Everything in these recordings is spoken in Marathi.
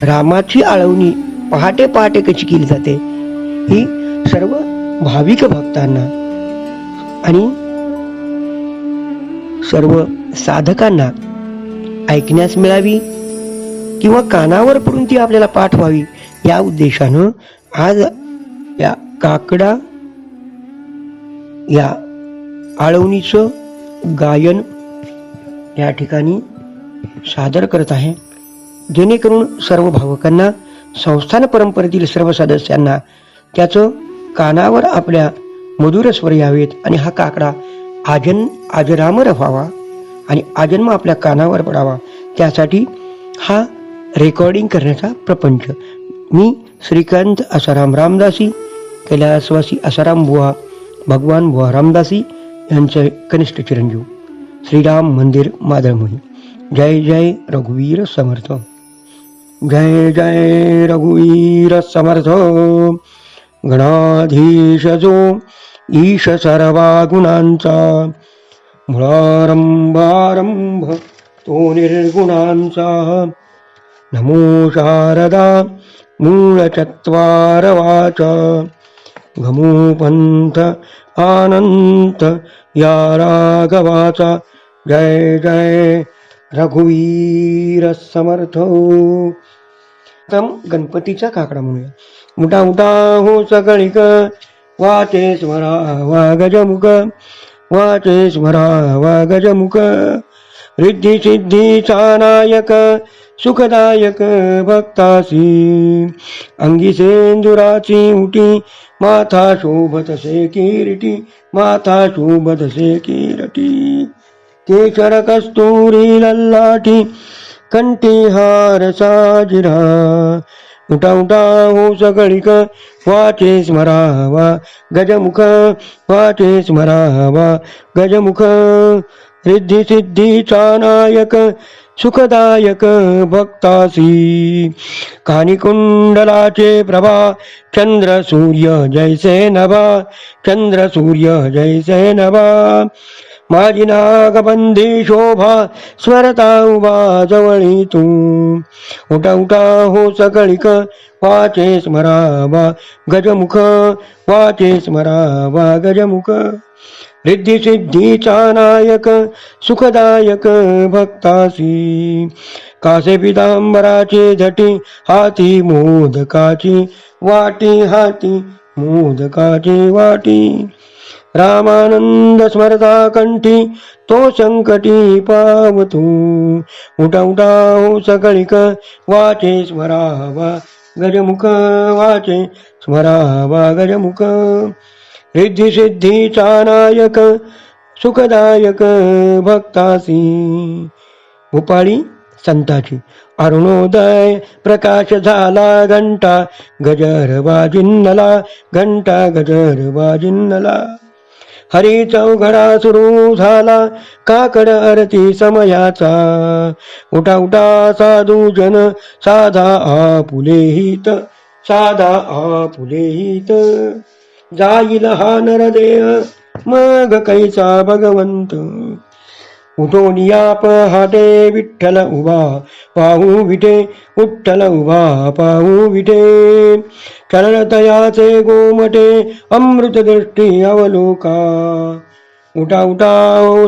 रामाची आळवणी पहाटे पहाटे कशी केली जाते? ही सर्व भाविक भक्तांना आणि सर्व साधकांना ऐकण्यास मिळावी किंवा कानावर पडून ती आपल्याला पाठ व्हावी या उद्देशानं आज या काकडा या आळवणीचं गायन या ठिकाणी सादर करत आहे. जेणेकरून सर्व भावकांना संस्थान परंपरेतील सर्व सदस्यांना त्याचं कानावर आपल्या मधुर स्वर यावेत आणि हा काकडा आजन आजरामर व्हावा आणि आजन्म आपल्या कानावर पडावा. त्यासाठी हा रेकॉर्डिंग करण्याचा प्रपंच. मी श्रीकांत आसाराम रामदासी कैलासवासी आसाराम बुवा भगवान बुवा रामदासी यांचे कनिष्ठ चिरंजीव. श्रीराम मंदिर मादळमोही जय जय रघुवीर समर्थ. जय जय रघुवीर समर्थ गणाधीश जो ईश सर्वा गुणांचा मुळारंभारंभ तो निर्गुणांचा नमो शारदा मूळचत्वार वाच घमो आनंत या राघवाचा जय जय रघुवीर समर्थ तम गणपतीचा काकडा म्हणूया. उठा उठा हो सकळिक वाचे स्मरा वा गजमुख वाचे स्मरा वा गजमुख. रिद्धी सिद्धीचा नायक सुखदायक भक्तासी. अंगी सेंदुराची उटी माथा शोभत से किरीटी माथा शोभत से किरटी. केशर कस्तुरी लल्लाठी कंठीहार साजिरा. उठा उठा हो सकळिक वाचे स्मरावा. गजमुख वाचे स्मरावा. गजमुख रिद्धी सिद्धीचा नायक सुखदायक भक्तासी. कानी कुंडलाचे प्रभा चंद्र सूर्य जैसे नभा. चंद्र सूर्य जैसे नभा. माझी नागबंदी शोभा स्वरता उभा जवळी तू उठा उठा हो सकळिक वाचे स्मरावा गजमुख वाचे स्मरावा गजमुख. रिद्धी सिद्धीचा नायक सुखदायक भक्तासी. कासे पितांबराचे झटी हाती मोदकाची वाटी हाती मोदकाची वाटी. रामानंद स्मरता कंठी तो संकटी पावतो. उठा उठा हो सकळिक वाचे स्मरावा गजमुख वाचे स्मरावा गजमुख. रिद्धी सिद्धीचा नायक सुखदायक भक्तासी. उपाळी संताची. अरुणोदय प्रकाश झाला घंटा गजर वाजिन्नला घंटा गजर वाजिन्नला हरी चौघडा सुरू झाला. काकड आरती समयाचा. उठा उठा साधू जन साधा आपुले हित. साधा आपुले हित. जाईल हा नरदेह मग कैसा भगवंत. उठून पहाटे विठ्ठल उभा पाहू विठे विठ्ठल उभा पाहू विठे. करणतयाचे गोमटे अमृत दृष्टी अवलोका. उठा उठा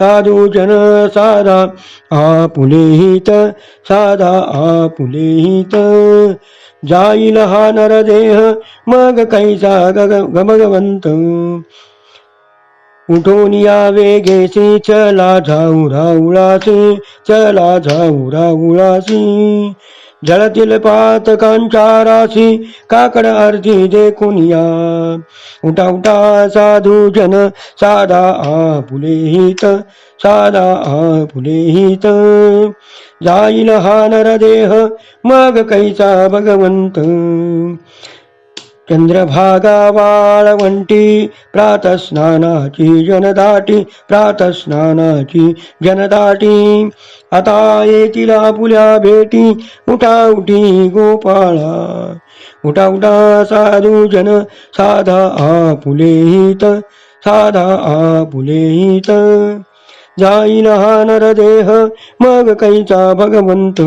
साधू जन साधा आपुलेहित साधा आपुलेहित जाईल हा नरदेह मग कैसा गग उठून या वेगेसी चला जाऊ राऊळासी चला जाऊ राऊळासी. झळतील पातकांच्या राशी काकड अर्धी देखून या उठा उठा साधू जन साधा आपुले हित साधा आपुले हित. जाईल हा नरदेह मग कैसा भगवंत. चंद्रभागा वाळवंटी प्रातस्नानाची जनदाटी प्रातस्नानाची जनदाटी। आता येतील आपुल्या भेटी उठाउठी गोपाळा। उठा साधू जन साधा आपुले हित साधा आपुले हित। जाईल हा नरदेह मग कैचा भगवंत.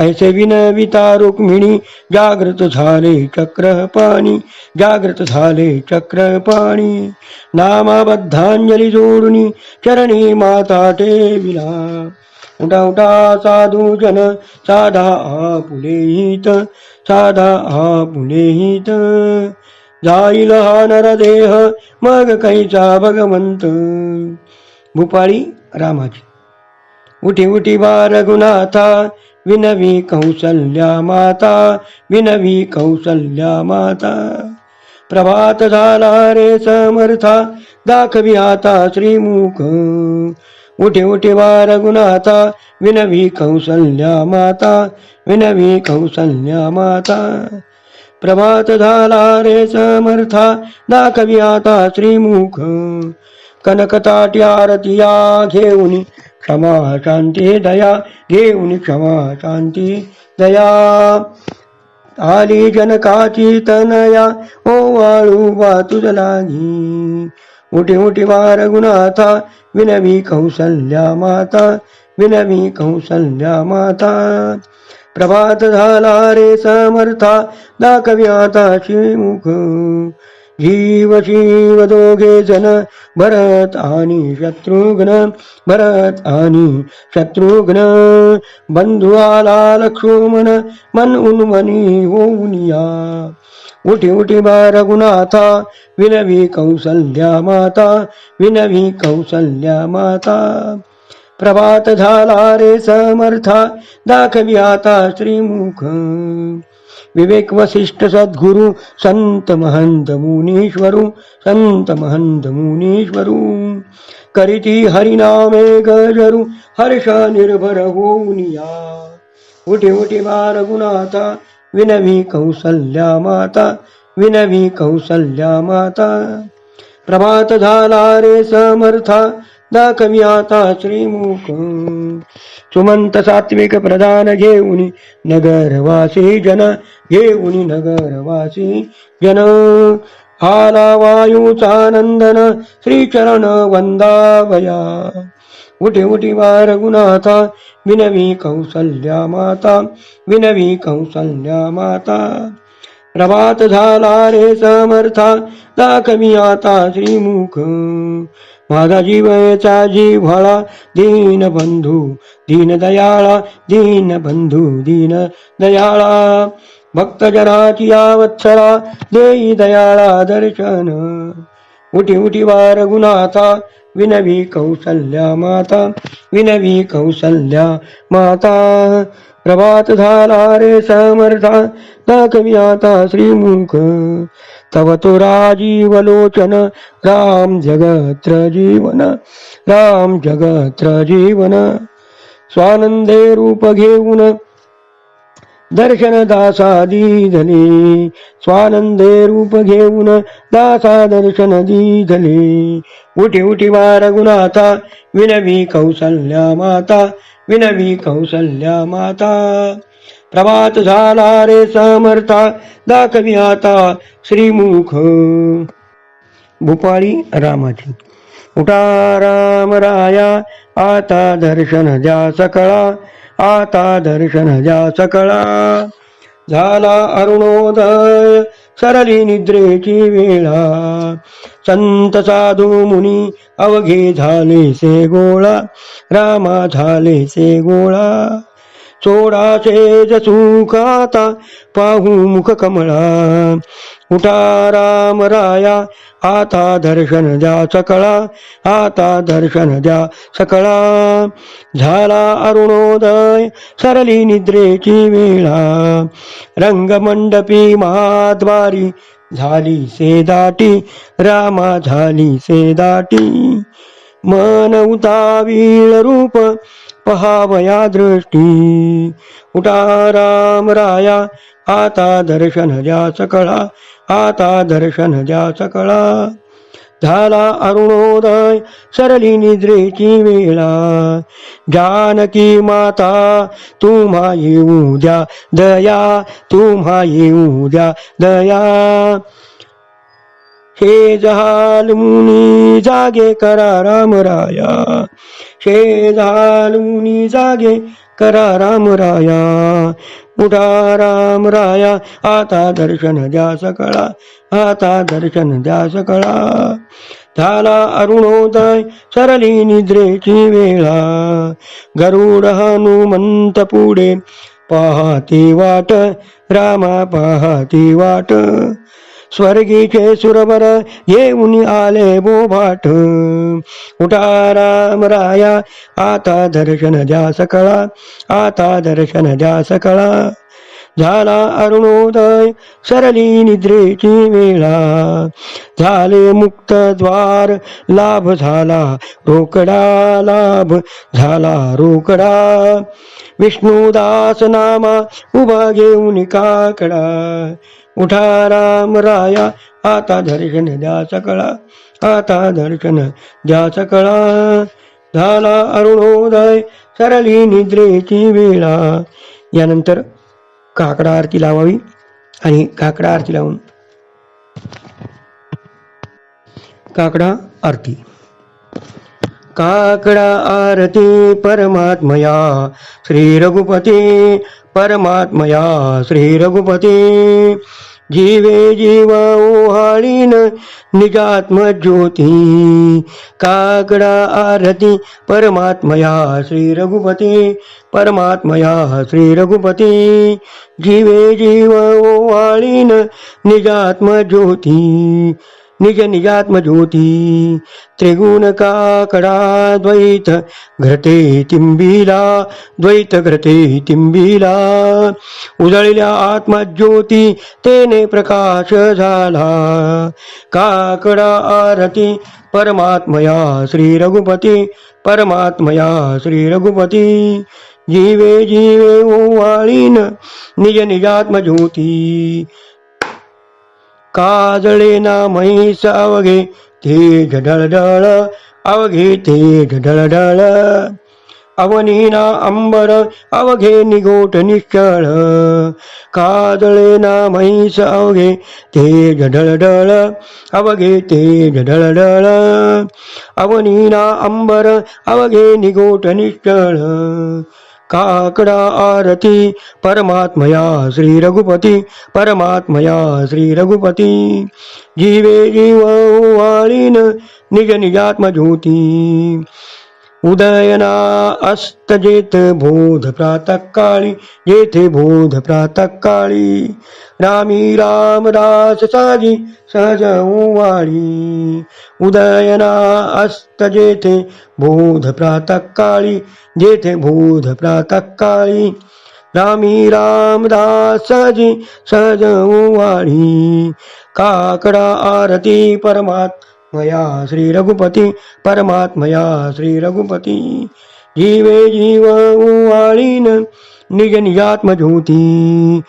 ऐसे विनविता रुक्मिणी जागृत झाले चक्र पाणी जागृत झाले चक्र पाणी नामाबद्धांजली जोडुनी चरणी माता टेविला उठा उठा साधू जन साधा आपुलेहित साधा आपुलेहित जाईल हा नरदेह मग कैचा भगवंत. भूपाळी रामाची. उठी उठी बार रघुनाथा विनवी कौसल्या माता विनवी कौसल्या माता. प्रभात झाला रे समर्था दाखवी आता श्रीमुख. उठे उठे वार रघुनाथा विनवी कौसल्या माता विनवी कौसल्या माता. प्रभात झाला रे समर्था दाखवी आता श्रीमुख. कनकताटी आरतिया घेऊन क्षमा शांती दया घेऊन क्षमा शांती दया। आली जनकाची तनया ओ वाळू वा लागी उठी उठी वार गुणाथा विनवी कौसल्या माता विनवी कौसल्या माता। प्रभात झाला रे समर्था दाखवी आता मुख। जीव शिव दोघे जन भरत आणि शत्रुघ्न भरत आणि शत्रुघ्न बंधू आला लक्ष्मण मन उन्मनी होऊनिया उठी उठी बार रघुनाथा विनवी कौसल्या माता विनवी कौसल्या माता। प्रभात झाला रे समर्था दाखवी आता श्रीमुख। विवेक वसिष्ठ सद्गुरु संत महंत मुनीश्वरू संत महंत मुनीश्वरू करीती हरिनामे गजरू हर्ष निर्भर होऊनिया उठे उठे बार गुणाता विनवी कौसल्या माता विनवी कौसल्या माता। प्रभात झाला रे समर्था दाखवी आता श्रीमुख सुमंत सात्विक प्रदान घेऊन नगरवासी जन घेऊन नगरवासी जन। आला वायूचा नंदन श्रीचरण वंदावया उठे उठी वार रघुनाथा विनवी कौसल्या माता विनवी कौसल्या माता। प्रभात झाला रे समर्था दाखवी आता श्रीमुख माझा जीवचा जीव्हाळा दीन बंधू दीन दयाळा दीन बंधू दीन दयाळा. भक्तजनाची वत्सला देई दयाळा दर्शन. उठी उठी वार गुणाथा विनवी कौशल्या माता विनवी कौशल्या माता. प्रभात झाला रे समर्था दाखवी आता श्रीमुख. तव तो राजीवलोचन राम जगत्र जीवन राम जगत्र जीवन. स्वानंदे रूप घेऊन दर्शन दासा दीधले स्वानंदे रूप घेऊन दासा दर्शन दीधले उठी उठी वार गुणाता विनवी कौसल्या माता विनवी कौसल्या माता प्रभात झाला रे समर्था दाखवी आता श्रीमुख. भूपाळी रामाची. उठा राम राया आता दर्शन द्या सकळा आता दर्शन द्या सकळा. झाला अरुणोदय सरली निद्रेची वेळा संत साधू मुनी अवघे झाले से गोळा रामा झाले से गोळा सोडाचे सुखाता पाहू मुख कमळा उठा राम राया आता दर्शन द्या सकळा आता दर्शन द्या सकळा. झाला अरुणोदय सरली निद्रेची वेळा. रंगमंडपी महाद्वारी झाली से दाटी रामा झाली से दाटी. मन उतावीळ रूप पहावया दृष्टी. उठा राम राया आता दर्शन द्या सकळा. आता दर्शन द्या सकळा. झाला अरुणोदय सरली निद्रेची वेळा. जानकी माता तुम्हा येऊ द्या दया तुम्हा येऊ द्या. दया शेजाल मुनी जागे करा राम राया जहाल मुनी जागे करा राम राया. उठा राम राया. आता दर्शन द्या सकळा. आता दर्शन द्या सकळा. झाला अरुणोदय सरली निद्रेची वेळा. गरुड हनुमंत पुढे पाहती वाट. रामा पाहती वाट. स्वर्गीचे सुरवर येऊन आले बोभाट उठा राम राया आता दर्शन द्या सकळा आता दर्शन द्या सकळा। झाला अरुणोदय सरली निद्रेची वेळा। झाले मुक्त द्वार लाभ झाला रोकडा लाभ झाला रोकडा। विष्णुदास नामा उभा घेऊन काकडा। उठा राम राया आता दर्शन द्या सकळा आता दर्शन द्या सकळा. झाला अरुणोदय सरली निद्रेची वेळा. यानंतर काकडा आरती लावावी आणि काकडा आरती लावून काकडा आरती. काकडा आरती परमात्मया श्री रघुपती परमात्मया श्री रघुपती. जीवे जीव ओहाळीन निजात्म ज्योती. काकडा आरती परमात्मया श्री रघुपती. परमात्मया श्री रघुपती. जीवे जीव ओहाळीन निजात्म ज्योती. निज निजात्म ज्योती त्रिगुण काकडा द्वैत घृते तिंबीला द्वैत घृते तिंबीला. उजळल्या आत्मज्योती तेने प्रकाश झाला. काकडा आरती परमात्मया श्री रघुपती परमात्मया श्री रघुपती. जीवे जीवे ओवाळीन निज निजात्म ज्योती काजळे ना म्हैस अवघे ते ढळढळ अवघे तेज ढळढळ. अवनीना अंबर अवघे निगोट निश्चळ. काजळे ना म्हैस अवघे ते ढळढळ अवघे तेज ढळढळ. अवनीना अंबर अवघे निगोट निश्चळ. काकडा आरती परमात्मया श्री रघुपती परमात्मया श्री रघुपती. जीवे जीव वाळीन निज निजात्मज्योती. उदयना अस्त जेत बोध प्रातकाळी येथे जेथे बोध प्रातकाळी. रामी रामदास साजी सहज उवाळी उदयना अस्त जेथे बोध प्रातकाळी जेथे बोध प्रातकाळी. रामी रामदास साजी सहज वाळी काकडा आरती परमात्मया श्री रघुपती परमात्मया श्री रघुपती जीवे जीव उवाळीन निज निजात्मज्योती।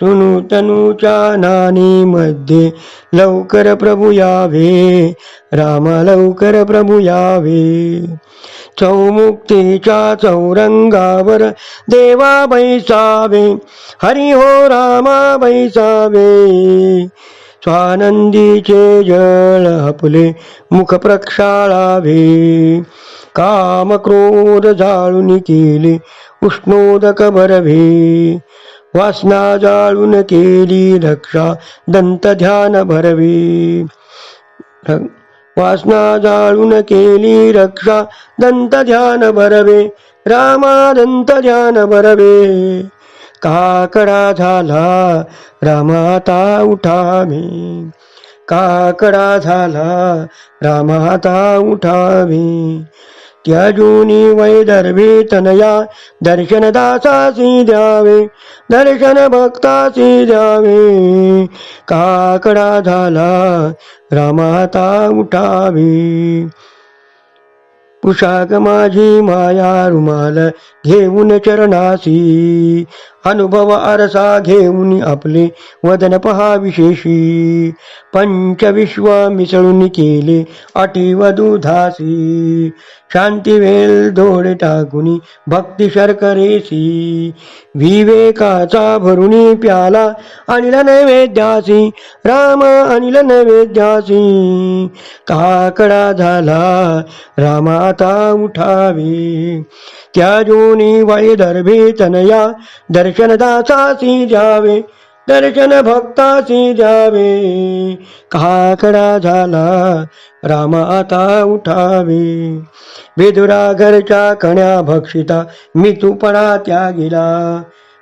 सुनु तनुच्या नानी मध्ये लवकर प्रभू यावे राम लवकर प्रभू यावे। चौमुक्तीच्या चौरंगावर देवा बैसावे हरि हो रामा बैसावे। स्वानंदीचे जळ आपले मुख प्रक्षाळावे. काम क्रोध जाळून केले उष्णोदक भरवे वासना जाळून केली रक्षा दंत ध्यान भरवे. वासना जाळून केली रक्षा दंत ध्यान भरवे रामा दंत ध्यान भरवे. काकडा झाला? रामाता उठावी. काकडा झाला? रामाता उठावी. त्याजूनी वैदर्भी तनया दर्शन दासासी द्यावे. दर्शन भक्तासी द्यावे. काकडा झाला? रामाता उठावी. पुशाक माझी माया रुमाल घेऊन चरणासी. अनुभव आरसा घेऊन आपले वदन पहा विशेषी. पंचविश्व मिसळून केले अटी व दुधासी शांती वेल धोडे टाकून भक्ती शर्करेसी. विवेकाचा भरुणी प्याला अनिल नैवेद्यासी. राम अनिल नैवेद्यासी. काकडा झाला रामाता उठावे. त्या जोनी वै दर्भी तनया दर्शन दासासी जावे दर्शन भक्तासी द्यावे काकडा झाला राम आता उठावे। बेदुरा घरच्या कण्या भक्षिता मी तू तुपणा त्यागिला।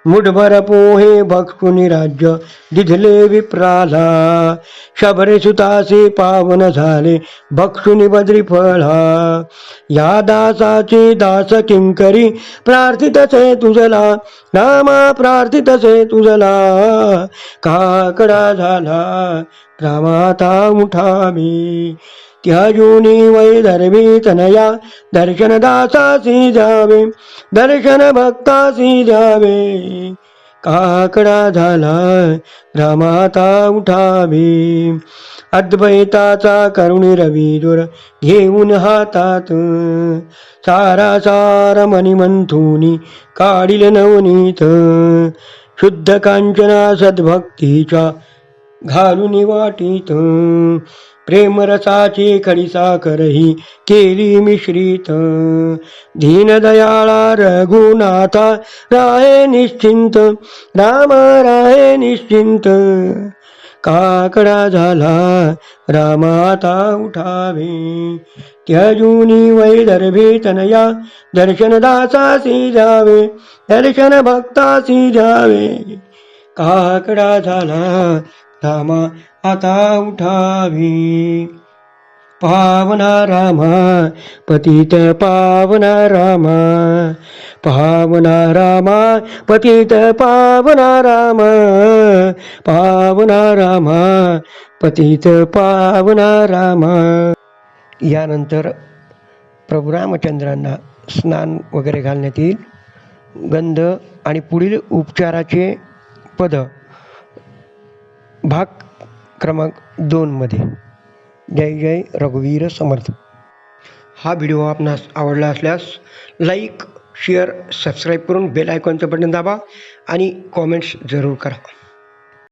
मुठभर पोहे भक्षुनी राज्य दिधले विप्राला. शबरे सुतासे पावन झाले भक्षुनी बद्री फळा या दासाचे दास किंकरी प्रार्थितसे तुझला. रामा प्रार्थितसे तुझला. काकडा झाला रामाता उठावी मी. त्याजूनी वै धर्मी तनया दर्शन दासासी द्यावे दर्शन भक्तासी द्यावे काकडा झाला रामाता उठावे। अद्वैताचा करुणी रविदुर घेऊन हातात। सारा सार मणिमंथुनी काढील नवनीत। शुद्ध कांचना सद्भक्तीच्या घालून वाटीत। प्रेमरसाची खडी साखरही केली मिश्रित. दीनदयाळा रघुनाथा राहे निश्चिंत राम राहे निश्चिंत. काकडा झाला रामाता उठावे. त्यजुनी वै दर्भे तनया दर्शन दासासी जावे दर्शन भक्तासी जावे काकडा झाला रामा आता उठावी. पावना रामा पतित पावना रामा. पावना रामा पतित पावना रामा. पावना रामा पतित पावना रामा. यानंतर प्रभू रामचंद्रांना स्नान वगैरे घालण्यात येईल. गंध आणि पुढील उपचाराचे पद भाग क्रमांक दोनमध्ये जय जय रघुवीर समर्थ. हा व्हिडिओ आपणास आवडला असल्यास लाईक शेअर सबस्क्राईब करून बेल आयकॉनचं बटन दाबा आणि कॉमेंट्स जरूर करा.